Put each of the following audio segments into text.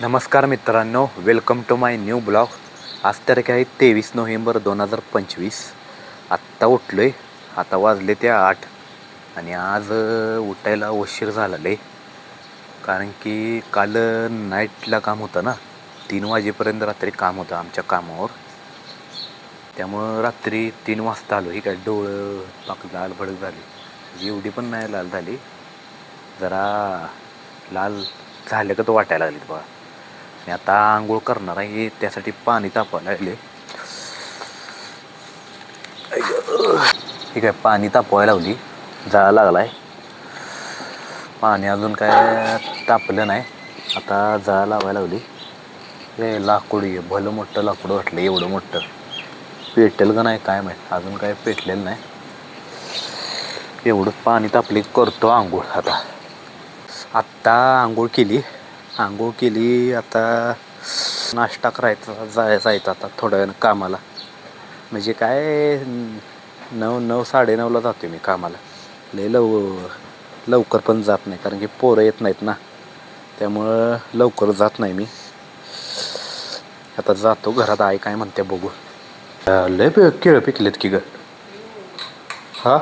नमस्कार मित्रांनो welcome to my new blog आज तारीख आहे तेवीस नोव्हेंबर दोन हजार पंचवीस. आत्ता उठलो आहे आता वाजले ते आठ. आणि आज उठायला उशीर झालेला आहे. कारण की काल नाईटला काम होतं ना तीन वाजेपर्यंत रात्री काम होतं आमच्या कामावर. त्यामुळं रात्री तीन वाजता आलो ही काय डोळं पाक लाल भडक झाली. एवढी पण नाही लाल झाली जरा लाल झालं का तो वाटायला लागली बघा. आणि आता आंघोळ करणार आहे त्यासाठी पाणी तापवायला लागले. ठीक आहे पाणी तापवायला लावली. जाळा लागला आहे पाणी अजून काय तापलं नाही. आता जाळा लावायला लावली. हे लाकूड आहे भलं मोठं लाकूड वाटलं एवढं मोठं. पेटेल का नाही काय माहीत. अजून काय पेटलेलं नाही. एवढं पाणी तापले करतो आंघोळ आता. आत्ता आंघोळ केली. आंघोळ केली आता नाश्ता करायचा जायचा आहे आता थोड्या वेळानं कामाला. म्हणजे काय नऊ नऊ साडेनऊला जातो मी कामाला. लय लव लवकर पण जात नाही कारण की पोरं येत नाहीत ना. त्यामुळं लवकर जात नाही मी. आता जातो घरात आई काय म्हणते बघू. लय पे केळं पिकलेत की ग. हा?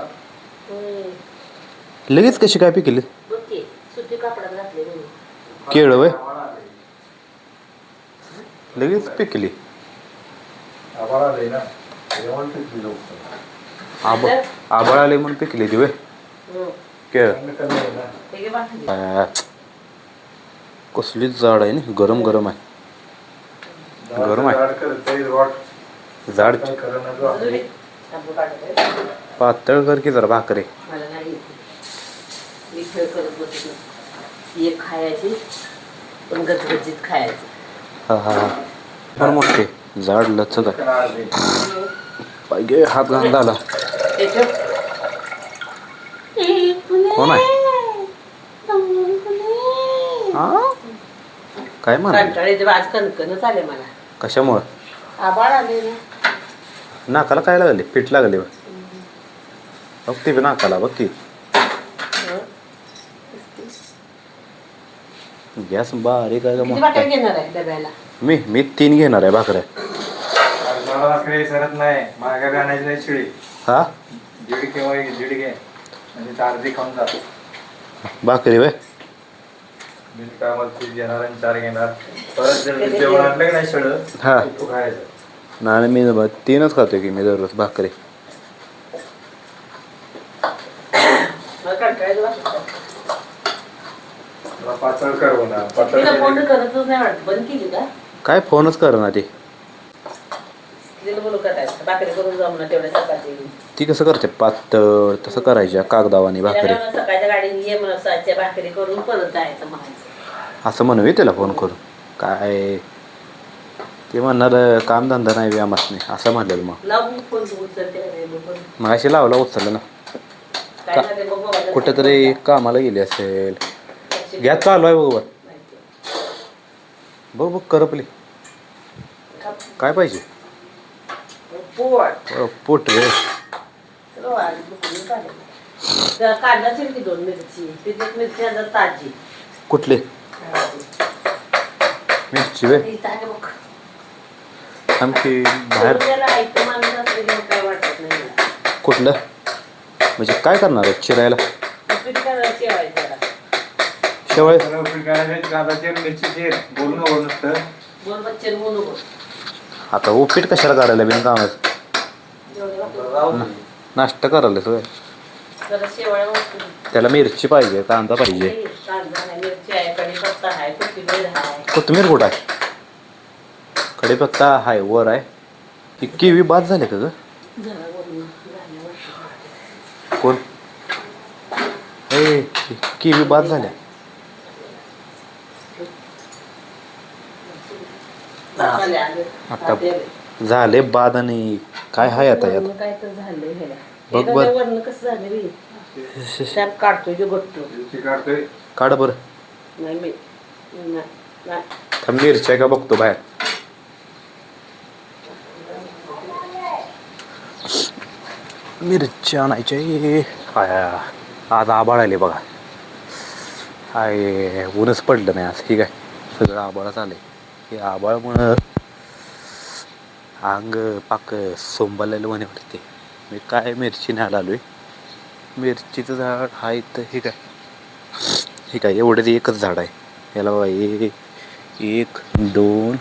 लगेच कशी काय पिकलेत बघ की सुती कापडात घातले म्हणून केळं वय? लगेच पिकली. आब आबळ आले म्हणून पिकली ती वय? केळ. कसलीच झाड आहे ना गरम गरम आहे. गरम आहे. झाड पातळ कर की जरा भाकरे एक खायची पण गजगजीत खायची. हा हा हा. पण मोठे. जाड लचक आहे. पाहिजे हात आला. त्याच्यात कोण आहे? हा? काय म्हणा आज कणकणच आले मला. कशामुळं? आबाळ आले ना. नाकाला काय लागले? पीठ लागले बघ. बघ ती बी नाकाला बघ की गॅस बारीक आहे का किती मोठा वाट्या आहे? घेणार आहे डब्याला? मी मी तीन घेणार आहे भाकऱ्या. मला भाकरी सरत नाही. आणायची नाही शिळी. हा? एक दीड घे म्हणजे अर्धी खाऊन जात भाकरी वय काय तीन घेणार आणि चार घेणार. परत जर ते जेवण आणलं की नाही शिळ हा. तू खायचं. नाही मी ब- तीनच खातो की मी दररोज भाकरी. मला वाटतं. मला पातळ कर म्हणा. पातळ तिला फोन केली. करतच नाही वाटत. बंद केली का? काय फोनच कर ना ती. तिला बोलू करायचं भाकरी करून जाऊ ना तेवढ्या सकाळची. ती कसं करते? पातळ तसं करायच्या कागदावानी तिला भाकरी. काय म्हणा, सकाळच्या गाडीने ये म्हणा सातच्या भाकरी करून परत जायचं म्हणायचं. असं म्हणू त्याला फोन करून. काय? ते म्हणणार कामधंदा नाही बी आम्हाला नाही असं म्हणलेलं मग. लावून फोन उचलते का नाही बघ बघ. मग अशी लावला उचललं ना. काय झाले बघ बाबा. कुठेतरी कामाला गेली असेल. गॅस चालू आहे माहिती. बघ बघ करपली. काय पाहिजे? पोट. पोट रे. कुठले? मिरची वे बघ. आमची बाहेर. कुठलं? म्हणजे काय करणार आहे चिरायला? उपीट आता उपीट कशाला करायला बिन कामाचं? नाश्ता करायला सोय. त्याला मिरची पाहिजे कांदा पाहिजे. कोथमीर आहे आहे कुठं आहे? कढीपत्ता आहे वर आहे. ती किवी बाद झाले का ग? कोण? ए किवी बाद झाल्या आले, आले. आता. झाले. बाद आणि काय आहे आता यात? वरनं काय तर झालंय ह्याला. बघ बर. वरनं कसं झालं बी त्यात काढतोय जो गट्टू मिरची काढतोय. काढ बरं. नाही मी नाही, नाही. थांब मिरची आहे का बघतो बाहेर? मिरची आणायची आया आज आबाळ आले बघा. हाय ऊनच पडलं नाही आज. ठीक आहे. सगळं आबाळच आलंय. हे आबाळमुळं अंग पाक सोंबालेलं म्हणे वाटते मी काय मिरची न्यायला आहे मिरचीचं झाड आहे तर हे काय? हे काय एवढं एकच झाड आहे. याला बाबा एक एक दोन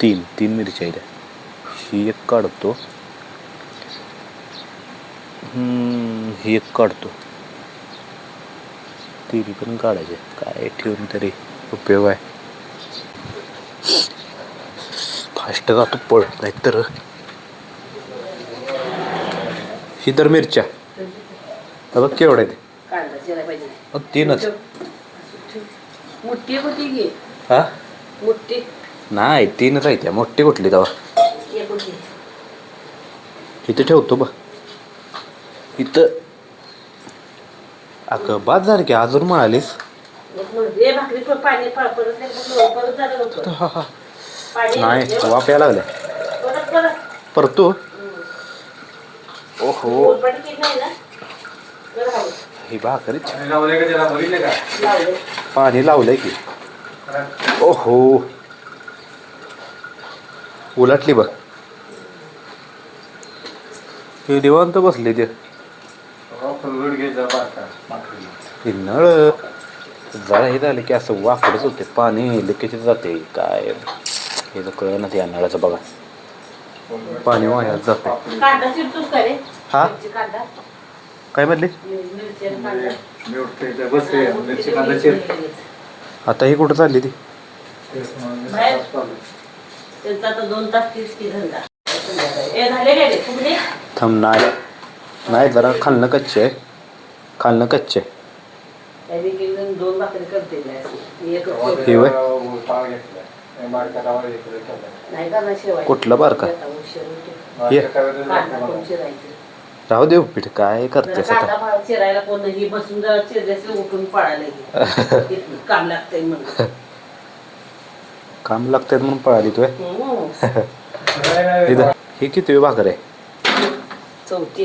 तीन तीन मिरच्या आहेत ही एक काढतो. ही एक काढतो. तिरी पण काढायचे. काय ठेवून तरी उपयोग आहे. फास्ट जातो पळत नाही तर ही तर मिरच्या. बघ केवढ्या पाहिजे. अहो, तीनच. हा? नाही तीनच आहे त्या मोठी कुठली तेव्हा होती इथे ठेवतो बघ. इथं. अगं बाद झालं की अजून म्हणालीस. हा, हा. नाही वाप यायला लागल्या. परतू ओहो. ही भाकरीच पाणी लावलंय की. ओहो. उलटली बघ. हे निवांत बसले ते. नळ. जरा हे झालं की असं वाकडच होते. पाणी लिकेज जाते. काय? हे तर कळ ना त्या नळाचं बघा. पाणी वाया जाते कांदा चिरतोस का रे? हा? मिरची कांदा? काय म्हणले? मिरची आणि कांदा आता ही कुठं चालली ती? बाहेर. त्यांचा आता दोन तास तीस की धंदा. ए झाले रे फुगले? थांब नाही. नाही जरा खालनं कच्चे आहे. खालनं कच्चे आहे. त्यांनी एक जण दोन भाकरी करते. एक हे वय? नाही का ना शेवाय. कुठलं बारका? कोण मला. चिरायचं राहू दे पीठ काय जरा करतेस कांदा आता? फा- चिरायला कोण नाही बसून जरा चिरल्यास उठून पळायला गेली. इथनं काम लागतंय म्हणून. काम लागतात म्हणून पळाली तू हम्म. नाही, नाही, इथं. ही किती भाकर आहे? चौथी.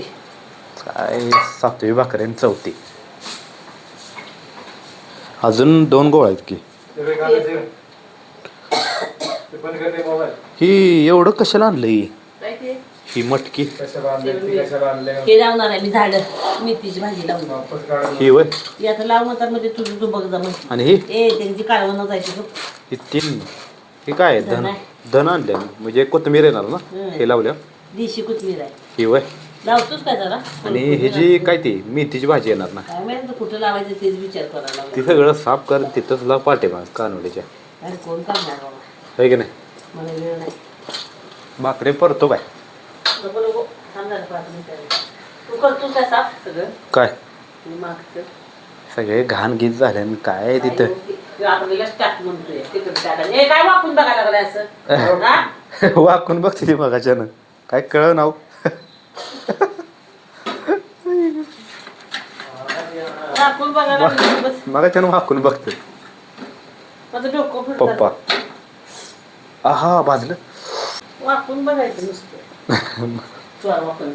काय सातवी भाकर आहे आणि चौथी. अजून दोन गोळ आहेत की ते बघ कांदा चिर. ते पण करते मोबाईल ही एवढं कशाला आणलं ही काय ते? ही मटकी. हे लावणार आहे मी झाड मेथीची भाजी लावून. वापस काढून. ही वय. ती आता लाव म्हणतात म्हणजे तुझं तू बघ जा म्हणते आणि ही? ए त्यांची जायची तू ही तीन. ही काय आहे? धन धन आणले म्हणजे कोथमीर येणार ना. हे. लावल्या. देशी कोथमीर आहे. ही वय. लावतोच काय जरा? आणि ही जी काय ती? मेथीची भाजी येणार ना? कुठं लावायचं तेच विचार करायला ती. सगळं साफ कर तिथंच लाव पाठीमाग कानवडीच्या अरे कोण करणार आहे की नाही? मला वेळ नाही। भाकरे परतो काय नको नको थांब जरा पाच मिनिटं. तू करतोस काय साफ सगळं। काय? मी मागचं। सगळे घाण गीत झाले आणि काय आहे तिथं? टाक म्हणतोय तिकडे काय वाकून बघायला लागलाय असं? हा? वाकून बघते ती मगाच्यानं. काय कळ नाव? वाकून बघायला लागलाय. बस. मगाच्यानं वाकून बघते. माझं डोकं फिरतं. पप्पा. आहा भाजलं वाकून बघायचं नुसतं चोर वाकून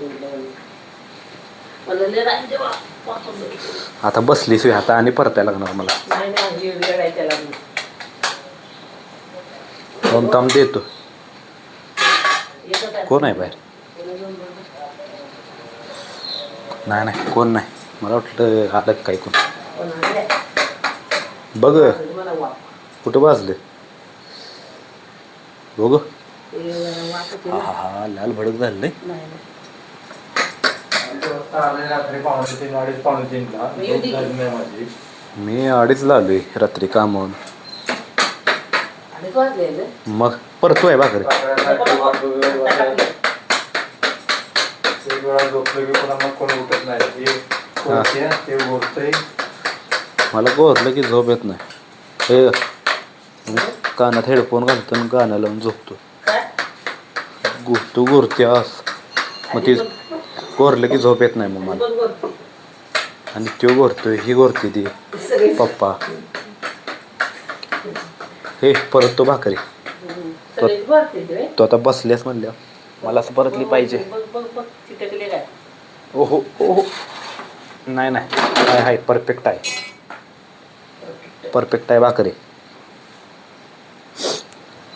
दे वा- वाकून बघितलं. आता आता आणि परतायला लागणार मला. दोन ताम देतो. कोण आहे बाहेर. नाही नाही कोण नाही मला वाटलं आलं काय कोण? बघ. कुठं भाजलं बघ हा. हा हा लाल भडक झालं नाही मी येऊ दे झोप की. झाली नाही माझी मी अडीच लावलोय रात्री कामावून? मग परतोय भाकरी हे मला गोरलं की झोप येत नाही हे कानात हेडफोन घालतो आणि गाणं लावून झोपतो तू गोरत्यास मग ती गोरलं की झोप येत नाही मग मला? आणि त्यो गोरतोय ही गोरते ती. पप्पा. हे परत तो भाकरी. ते. तो आता बसल्यास म्हणल्या मला असं परतली पाहिजे. ओहो ओहो. नाही नाही. आहे. परफेक्ट आहे. परफेक्ट आहे भाकरी ते दहा रुपयाच्या मिळते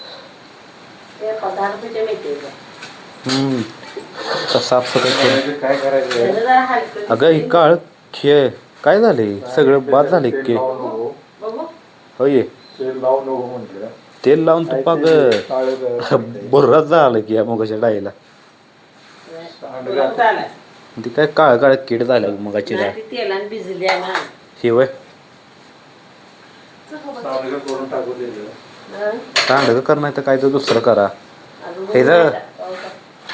का? हम्म. आता साफसफाई केली. काय करायचं? त्याचं जरा हलकं अगं ही काळ खेळ काय झाले? सगळं बाद झाले तेल की होय. तेल लावून तू पाग. काळं बुर्राच झालं की या मगाच्या डाळीला. ती काय काळ काळ किड झाल्या मगाची डाळ. ही वय. चांगलं कर नाही तर काय तर दुसरं करा. हे जर-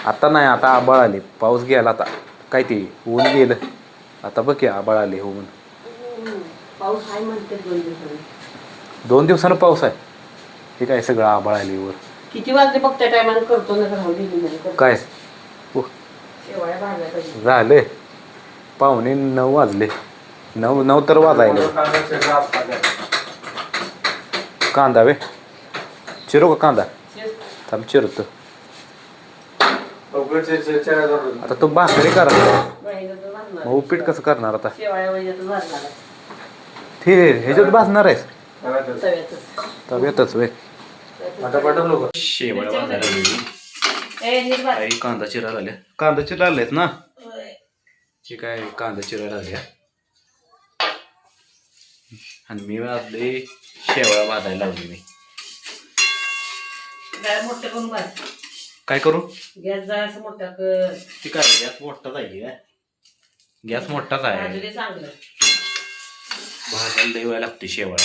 आता. नाही आता आबाळ आले. पाऊस गेला आता. काय ते ऊन गेलं. आता बघ की आबाळ आले ऊन हम्म. पाऊस आहे म्हणते दोन दिवसांनी. पाऊस आहे. हे काय सगळं आबाळ आले वर. किती वाजले बघ त्या टायमाला करतो ना. काय? झाले. पाहुणे नऊ वाजले. नऊ नऊ तर वाजायले? कांदा वे. चिरू का कांदा? थांब चिरतो चिर- चिर-. आता तू भाकरी करा. मग उपीट कसं करणार आता? भाजणार आहे. ते ह्याच्यात भाजणार आहेस. तव्यातच. वे. काही कांदा चिरायला आल्या कांदा चिरायला आहेत ना. हे काय कांदा चिरायला आल्या आणि मी वाजले शेवळा भाजायला लावली मी. मोठं करून भाज काय करू? गॅस असं मोठा कर. ती काय गॅस मोठाच आहे की काय? गॅस मोठाच भाजू आहे दे चांगलं. भाजायला लई वेळ लागते शेवळा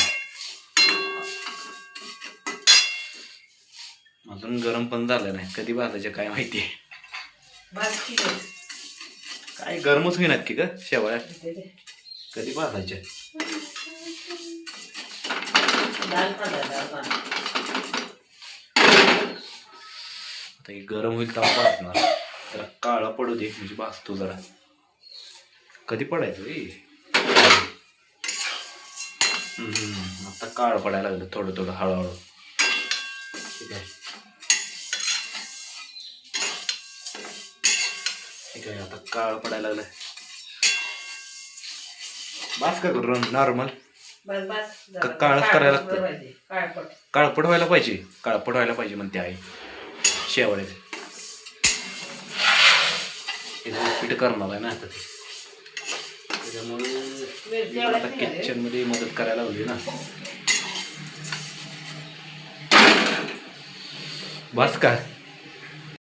अजून गरम पण झालं नाही. कधी भाजायचे काय माहिती? भाज की गं. काय गरमच होईनात की ग शेवळ्या? दे दे. कधी भाजायच्या. आता हे गरम होईल तेव्हा भाजणार. जरा काळा पडू दे म्हणजे भाजतो जरा. कधी पडायचं आता काळ पडायला लागलं थोडं थोडं हळूहळू. ठीक आहे. ठीक आहे आता काळ पडायला लागलं बास का करू नॉर्मल काळच काळं करायला लागतं? काळपट. व्हायला पाहिजे. काळपट व्हायला पाहिजे म्हणते आहे शेवळ्याचे हे पीठ करणार आहे ना आता ते. त्याच्यामुळे आता किचनमध्ये मदत करायला हवी ना. बस का?